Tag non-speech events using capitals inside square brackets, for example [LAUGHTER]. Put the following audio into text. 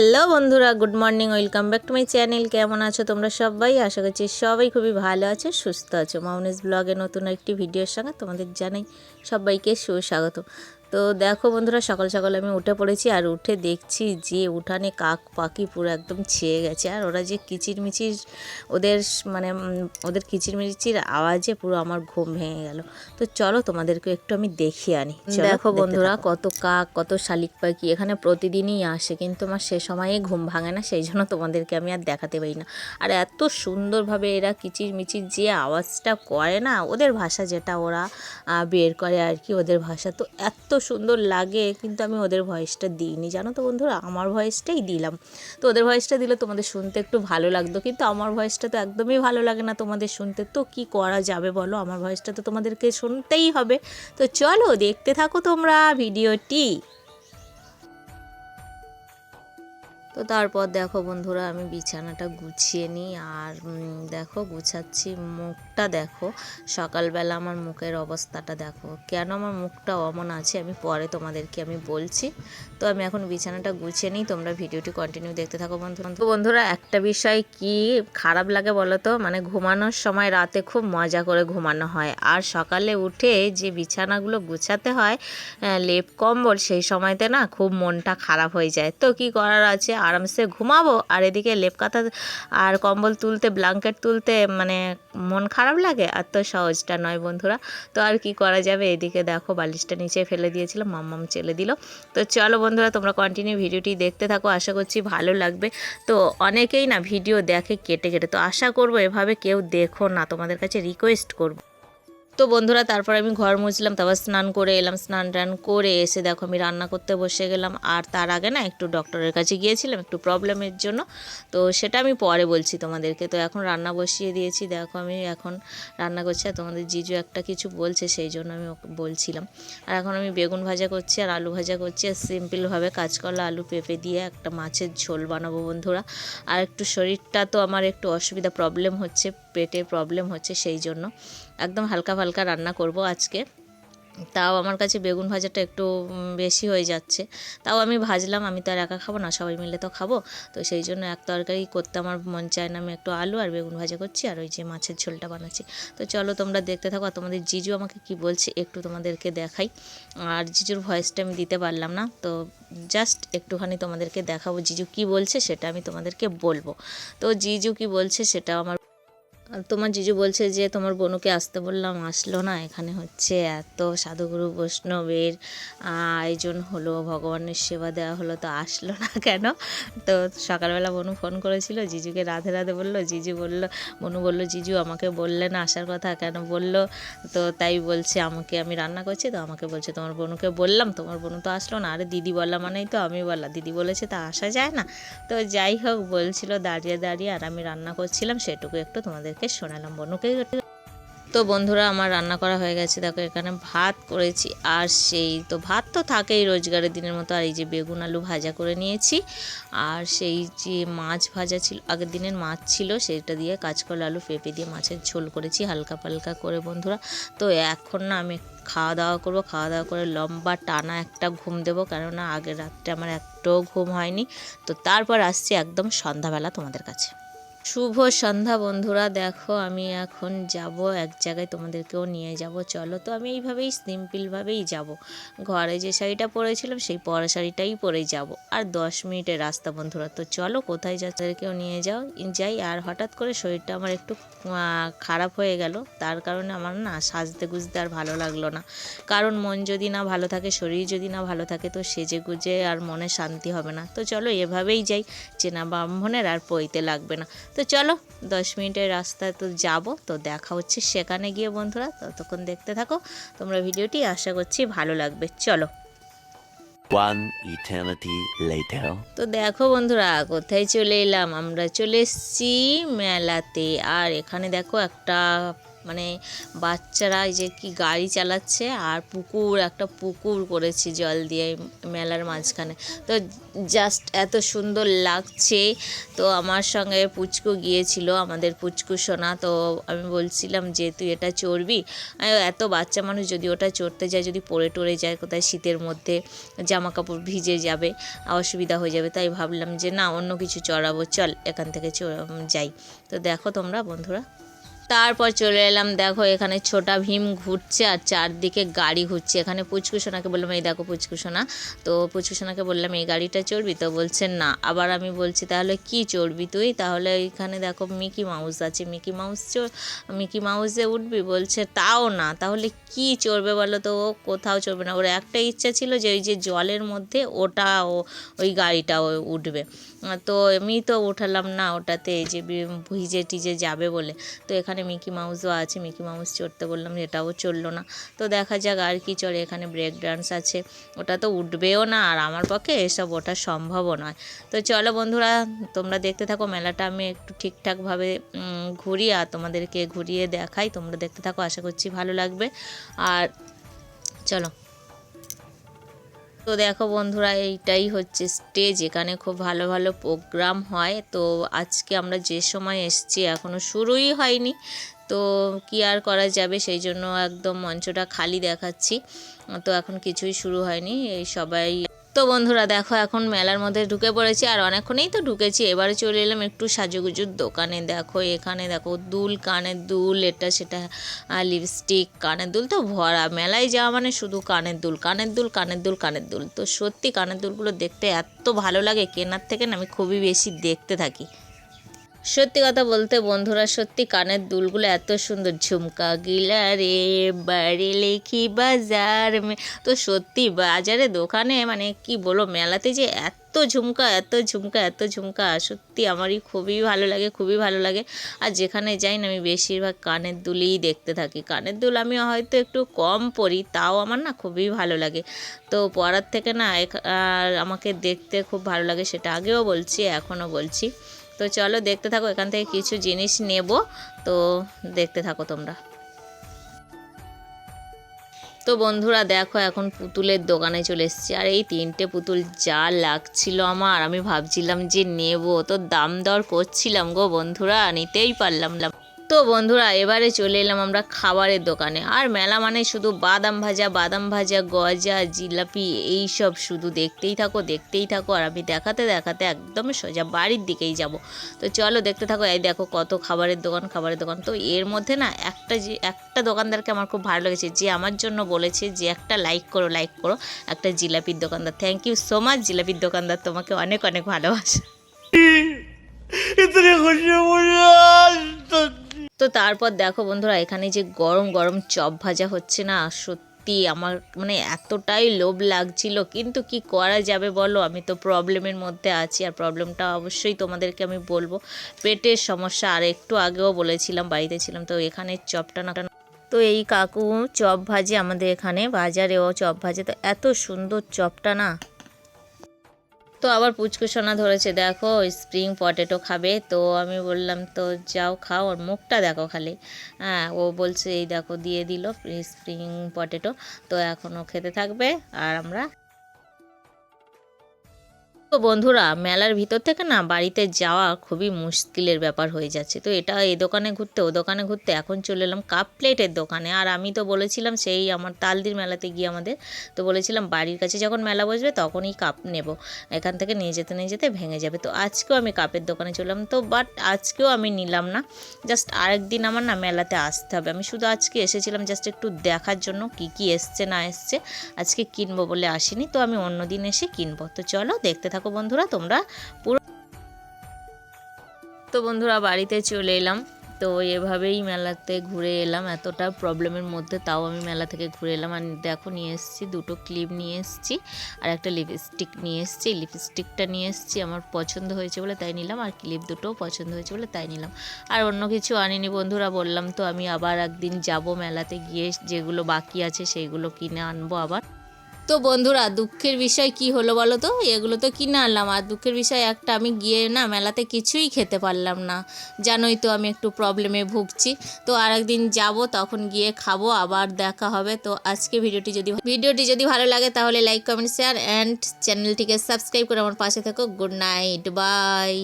Hello বন্ধুরা, good morning, welcome back to my channel. কেমন আছো তোমরা সবাই? আশা করছি সবাই খুবই ভালো আছো, সুস্থ আছো। মাউনেস ব্লগে নতুন একটি ভিডিওর সঙ্গে তোমাদের জানাই সবাইকে সুস্বাগত তো দেখো বন্ধুরা সকাল সকাল আমি উঠে পড়েছি আর উঠে দেখছি যে উঠানে কাক পাখি পুরো একদম ছেয়ে গেছে। আর ওরা যে কিচিরমিচির ওদের মানে ওদের কিচিরমিচির আওয়াজে পুরো আমার ঘুম ভেঙে গেল। তো চলো তোমাদেরকে একটু আমি দেখিয়ে আনি। দেখো বন্ধুরা কত কাক কত শালিক পাখি এখানে প্রতিদিনই আসে কিন্তু আমার সে সময়ে ঘুম ভাঙে না সেই জন্য তোমাদেরকে আমি আর দেখাতে পারি না। আর এত সুন্দরভাবে এরা কিচিরমিচির যে আওয়াজটা করে না ওদের ভাষা যেটা ওরা বের করে আর কি ওদের ভাষা। তো এত সুন্দর লাগে, কিন্তু আমি ওদের ভয়েসটা দিইনি। জানো তো বন্ধুরা, আমার ভয়েসটাই দিলাম। তো ওদের ভয়েসটা দিলে তোমাদের শুনতে একটু ভালো লাগতো, কিন্তু আমার ভয়েসটা তো একদমই ভালো লাগে না তোমাদের শুনতে। তো কি করা যাবে বলো? আমার ভয়েসটা তো তোমাদেরকে শুনতেই হবে। তো চলো, দেখতে থাকো তোমরা ভিডিওটি। তো তারপর দেখো বন্ধুরা, আমি বিছানাটা গুছিয়ে নিই আর দেখো গুছাচ্ছি মুখটা দেখো। সকালবেলা আমার মুখের অবস্থাটা দেখো। কেন আমার মুখটা অমন আছে আমি পরে তোমাদেরকে আমি বলছি। তো আমি এখন বিছানাটা গুছিয়ে নিই, তোমরা ভিডিওটি কন্টিনিউ দেখতে থাকো বন্ধু তো বন্ধুরা, একটা বিষয় কি খারাপ লাগে বলো তো? মানে ঘুমানোর সময় রাতে খুব মজা করে ঘুমানো হয়। আর সকালে উঠে যে বিছানাগুলো গুছাতে হয় লেপ কম্বল সেই সময়তে না খুব মনটা খারাপ হয়ে যায়। তো কি করার আছে? আরামসে ঘুমাবো আর এদিকে লেপ কাঁথা আর কম্বল তুলতে ব্ল্যাঙ্কেট তুলতে মানে মন খারাপ লাগে? আর তো সহজটা নয় বন্ধুরা। তো আর কি করা যাবে? এদিকে দেখো বালিশটা নিচে ফেলে দিয়েছিলাম, মাম্মাম চেলে দিল। তো চলো বন্ধুরা, তোমরা কন্টিনিউ ভিডিওটি দেখতে থাকো, আশা করছি ভালো লাগবে। তো অনেকেই না ভিডিও দেখে কেটে কেটে, তো আশা করব এভাবে কেউ দেখো না, তোমাদের কাছে রিকোয়েস্ট করব। তো বন্ধুরা, তারপর আমি ঘর মুছলাম, তারপর স্নান করে এলাম, স্নান টান করে এসে দেখো আমি রান্না করতে বসে গেলাম। আর তার আগে না, একটু ডক্টরের কাছে গিয়েছিলাম একটু প্রবলেমের জন্য। তো সেটা আমি পরে বলছি তোমাদেরকে। তো এখন রান্না বসিয়ে দিয়েছি। দেখো আমি এখন রান্না করছি আর তোমাদের জিজু একটা কিছু বলছে, সেই জন্য আমি বলছিলাম। আর এখন আমি বেগুন ভাজা করছি আর আলু ভাজা করছি। আর সিম্পলভাবে কাঁচকলা, আলু পেঁপে দিয়ে একটা মাছের ঝোল বানাবো বন্ধুরা। আর একটু শরীরটা তো আমার একটু অসুবিধা, প্রবলেম হচ্ছে পেটে প্রবলেম হচ্ছে সেই জন্য। একদম হালকা ফালকা রান্না করব আজকে। তাও আমার কাছে বেগুন ভাজাটা একটু বেশি হয়ে যাচ্ছে। তাও আমি ভাজলাম, আমি তো আর একা খাব না, সবাই মিলে তো খাব। তো সেই জন্য এক তরকারি করতে আমার মন চায় না, আমি একটু আলু আর বেগুন ভাজা করছি, আর ওই যে মাছের ঝোলটা বানাচ্ছি। তো চলো তোমরা দেখতে থাকো তোমাদের জিজু আমাকে কি বলছে একটু তোমাদেরকে দেখাই। আর জিজুর ভয়েসটা আমি দিতে পারলাম না, তো জাস্ট একটুখানি তোমাদেরকে দেখাবো, জিজু কি বলছে সেটা আমি তোমাদেরকে বলব। তো জিজু কি বলছে সেটা আমার তোমার জিজু বলছে যে তোমার বোনকে আসতে বললাম, আসলো না, এখানে হচ্ছে এত সাধুগুরু বৈষ্ণবের আয়োজন হলো, ভগবানের সেবা দেওয়া হলো, তো আসলো না কেন? তো সকালবেলা বনু ফোন করেছিল, জিজুকে রাধে রাধে বলল, জিজু বলল, বনু বলল, জিজু, আমাকে বললে না আসার কথা কেন বলল? তো তাই বলছে, আমাকে আমি রান্না করছি, তো আমাকে বলছে, তোমার বোনুকে বললাম, তোমার বোনু তো আসলো না। আরে দিদি বললা মানেই তো আমি বললাম দিদি বলেছে তা আসা যায় না। তো যাই হোক, বলছিল, দাঁড়িয়ে দাঁড়িয়ে, আর আমি রান্না করছিলাম, সেটুকু একটু তোমাদেরকে শোনালাম বনুকে। তো বন্ধুরা, আমার রান্না করা হয়ে গেছে। দেখো, এখানে ভাত করেছি। আর সেই তো ভাত তো থাকেই রোজগারের দিনের মতো। আর এই যে বেগুন আলু ভাজা করে নিয়েছি। আর সেই যে মাছ ভাজা ছিল, আগের দিনের মাছ ছিল, সেটা দিয়ে কাঁচকলা আলু পেঁপে দিয়ে মাছের ঝোল করেছি, হালকা পালকা করে বন্ধুরা। তো এখন না, আমি খাওয়া দাওয়া করব। খাওয়া দাওয়া করে লম্বা টানা একটা ঘুম দেবো। কেননা, আগের রাত্রে আমার একটাও ঘুম হয়নি। তো তারপর আসছি একদম সন্ধ্যাবেলা তোমাদের কাছে। শুভ সন্ধ্যা বন্ধুরা। দেখো, আমি এখন যাব, এক জায়গায় তোমাদেরকেও নিয়ে যাব। চলো তো, আমি এইভাবেই সিম্পলভাবেই যাব। ঘরে যে শাড়িটা পরেছিলাম, সেই পরা শাড়িটাই পরে যাব। আর দশ মিনিটের রাস্তা বন্ধুরা, তো চলো কোথায় যাত্রীকেও নিয়ে যাও। যাই, আর হঠাৎ করে শরীরটা আমার একটু খারাপ হয়ে গেল। তার কারণে আমার না সাজতে গুজতে আর ভালো লাগল না। কারণ মন যদি না ভালো থাকে, শরীর যদি না ভালো থাকে, তো সেজে গুজে আর মনে শান্তি হবে না। তো চলো এভাবেই যাই। চেনা ব্রাহ্মণের আর পইতে লাগবে না। তো চলো দশ মিনিটের রাস্তায় তো যাব তো দেখা হচ্ছে সেখানে গিয়ে বন্ধুরা। ততক্ষণ দেখতে থাকো তোমরা ভিডিওটি আশা করছি ভালো লাগবে। চলো. তো দেখো বন্ধুরা কোথায় চলে এলাম? আমরা চলে এসছি মেলাতে। আর এখানে দেখো একটা মানে বাচ্চারা এই যে কি গাড়ি চালাচ্ছে আর পুকুর, একটা পুকুর করেছে জল দিয়ে মেলার মাঝখানে। তো জাস্ট এত সুন্দর লাগছে। তো আমার সঙ্গে পুচকু গিয়েছিল, আমাদের পুচকু সোনা। তো আমি বলছিলাম যে, তুই এটা চড়বি? এত বাচ্চা মানুষ যদি ওটা চড়তে যায়, যদি পড়ে টরে যায়, কোথায় শীতের মধ্যে জামা কাপড় ভিজে যাবে, অসুবিধা হয়ে যাবে। তাই ভাবলাম যে, না, অন্য কিছু চড়াবো, চল এখান থেকে যাই। তো দেখো তোমরা বন্ধুরা। তারপর চলে এলাম, দেখো এখানে ছোটা ভীম ঘুরছে আর চারদিকে গাড়ি ঘুরছে। এখানে পুচকুসোনাকে বললাম, এই দেখো পুচকুসোনা তো পুচকুসোনাকে বললাম, এই গাড়িটা চড়বি? তো বলছে, না। আবার আমি বলছি, তাহলে কি চড়বি তুই? তাহলে এখানে দেখো মিকি মাউস আছে। মিকি মাউস চড় মিকি মাউসে উঠবি? বলছে, তাও না। তাহলে কি চড়বে বলো তো? ও কোথাও চড়বে না। ওর একটা ইচ্ছা ছিল যে ওই যে জলের মধ্যে ওটা ও, ওই গাড়িটা ও উঠবে। তো আমি তো উঠালাম না, ওটাতে যে ভিজে টিজে যাবে বলে। তো এখানে মিকি মাউসও আছে, মিকি মাউস চড়তে বললাম এটাও চলল না। তো দেখা যাক আর কি চড়ে এখানে ব্রেক ডান্স আছে। ওটা তো উঠবেও না, আর আমার পক্ষে এসব ওঠা সম্ভবও নয়। তো চলো বন্ধুরা, তোমরা দেখতে থাকো, মেলাটা আমি একটু ঠিকঠাকভাবে ঘুরি আর তোমাদেরকে ঘুরিয়ে দেখাই। তোমরা দেখতে থাকো, আশা করছি ভালো লাগবে। আর চলো। তো দেখো বন্ধুরা, এইটাই হচ্ছে স্টেজ এখানে খুব ভালো ভালো প্রোগ্রাম হয়। তো আজকে আমরা যে সময় এসছি এখনও শুরুই হয়নি। তো কি আর করা যাবে, সেই জন্য একদম মঞ্চটা খালি দেখাচ্ছি। তো এখন কিছুই শুরু হয়নি। এই সবাই তো বন্ধুরা দেখো, এখন মেলার মধ্যে ঢুকে পড়েছি আর অনেকক্ষণেই তো ঢুকেছি। এবারে চলে এলাম একটু সাজুগুজুর দোকানে। দেখো, এখানে দেখো, দুল, কানের দুল, এটা সেটা আর লিপস্টিক কানের দুল তো ভরা। মেলায় যাওয়া মানে শুধু কানের দুল কানের দুল কানের দুল কানের দুল। তো সত্যি কানের দুলগুলো দেখতে এত ভালো লাগে, কেনার থেকে না আমি খুবই বেশি দেখতে থাকি। সত্যি কথা বলতে বন্ধুরা, সত্যি কানের দুলগুলো এত সুন্দর ঝুমকা গিলা রে, বাড়ি লেখি বাজার তো সত্যি বাজারে দোকানে মানে কি বলো মেলাতে যে এত এত ঝুমকা এত ঝুমকা এত ঝুমকা, সত্যি আমারই খুবই ভালো লাগে, খুবই ভালো লাগে। আর যেখানে যাই না আমি বেশিরভাগ কানের দুলই দেখতে থাকি। কানের দুল আমি হয়তো একটু কম পরি, তাও আমার না খুবই ভালো লাগে। তো পরার থেকে না আমাকে দেখতে খুব ভালো লাগে, সেটা আগেও বলছি, এখনও বলছি। তো চলো দেখতে থাকো, এখান থেকে কিছু জিনিস নেব। তো দেখতে থাকো তোমরা। তো বন্ধুরা দেখো, এখন পুতুলের দোকানে চলে এসেছি। আর এই তিনটে পুতুল যা লাগছিল আমার, আমি ভাবছিলাম যে নেব। তো দাম দর করছিলাম গো বন্ধুরা, নিতেই পারলাম না। তো বন্ধুরা, এবারে চলে এলাম আমরা খাবারের দোকানে। আর মেলা মানে শুধু বাদাম ভাজা বাদাম ভাজা, গজা, জিলাপি এই সব শুধু দেখতেই থাকো দেখতেই থাকো। আর আমি দেখাতে দেখাতে একদম সোজা বাড়ির দিকেই যাব। তো চলো দেখতে থাকো, এই দেখো কত খাবারের দোকান খাবারের দোকান। তো এর মধ্যে না একটা যে, একটা দোকানদারকে আমার খুব ভালো লেগেছে। যে আমার জন্য বলেছে যে, একটা লাইক করো লাইক করো, একটা জিলাপির দোকানদার। থ্যাংক ইউ সো মাচ জিলাপির দোকানদার, তোমাকে অনেক অনেক ভালোবাসা। [LAUGHS] তো তারপর দেখো বন্ধুরা, এখানে যে গরম গরম চপ ভাজা হচ্ছে না, সত্যি আমার মানে এতটাই লোভ লাগছিল, কিন্তু কি করা যাবে বলো? আমি তো প্রবলেমের মধ্যে আছি, আর প্রবলেমটা অবশ্যই তোমাদেরকে আমি বলব। পেটের সমস্যা, আর একটু আগেও বলেছিলাম, বাড়িতে ছিলাম, তো এখানে চপটা না তো এই কাকু চপ ভাজে আমাদের এখানে বাজারেও চপ ভাজে, তো এত সুন্দর চপটা না। তো আবার পুচকুসোনা ধরেছে, দেখো স্প্রিং পটেটো খাবে। তো আমি বললাম, তো যাও খাও, ওর মুখটা দেখো খালি। হ্যাঁ ও বলছে, এই দেখো, দিয়ে দিল স্প্রিং পটেটো তো এখন ও খেতে থাকবে, আর আমরা তো বন্ধুরা, মেলার ভিতর থেকে না বাড়িতে যাওয়া খুবই মুশকিলের ব্যাপার হয়ে যাচ্ছে। তো এটা এই দোকানে ঘুরতে, ও দোকানে ঘুরতে এখন চলে এলাম কাপ প্লেটের দোকানে। আর আমি তো বলেছিলাম সেই আমার তালদির মেলাতে গিয়ে আমাদের, তো বলেছিলাম বাড়ির কাছে যখন মেলা বসবে তখনই কাপ নেব। এখান থেকে নিয়ে যেতে নিয়ে যেতে ভেঙে যাবে। তো আজকেও আমি কাপের দোকানে চললাম তো বাট আজকেও আমি নিলাম না। জাস্ট আরেক দিন আমার না মেলাতে আসতে হবে। আমি শুধু আজকে এসেছিলাম জাস্ট একটু দেখার জন্য কি কি এসছে না এসছে। আজকে কিনবো বলে আসিনি। তো আমি অন্য দিন এসে কিনবো। তো চলো দেখতে থাকো বন্ধুরা, তোমরা পুরো তো বন্ধুরা, বাড়িতে চলে এলাম। তো এভাবেই মেলাতে ঘুরে এলাম। এতটা প্রবলেমের মধ্যে তাও আমি মেলা থেকে ঘুরে এলাম। আর দেখো, নিয়ে এসেছি দুটো ক্লিপ নিয়ে এসেছি আর একটা লিপস্টিক নিয়ে এসেছি। লিপস্টিকটা নিয়ে এসেছি, আমার পছন্দ হয়েছে বলে তাই নিলাম আর ক্লিপ দুটোও পছন্দ হয়েছে বলে তাই নিলাম। আর অন্য কিছু আনিনি বন্ধুরা, বললাম তো আমি আবার একদিন যাব মেলাতে গিয়ে, যেগুলো বাকি আছে সেইগুলো কিনে আনব আবার। তো বন্ধুরা, দুঃখের বিষয় কি হলো বলো তো? এগুলো তো কিনে আনলাম, আর দুঃখের বিষয় একটা আমি গিয়ে না মেলাতে কিছুই খেতে পারলাম না। জানোই তো আমি একটু প্রবলেমে ভুগছি। তো আর একদিন যাব, তখন গিয়ে খাব, আবার দেখা হবে। তো আজকে ভিডিওটি যদি ভিডিওটি যদি ভালো লাগে, তাহলে লাইক কমেন্ট শেয়ার অ্যান্ড চ্যানেলটিকে সাবস্ক্রাইব করে আমার পাশে থেকো। Good night bye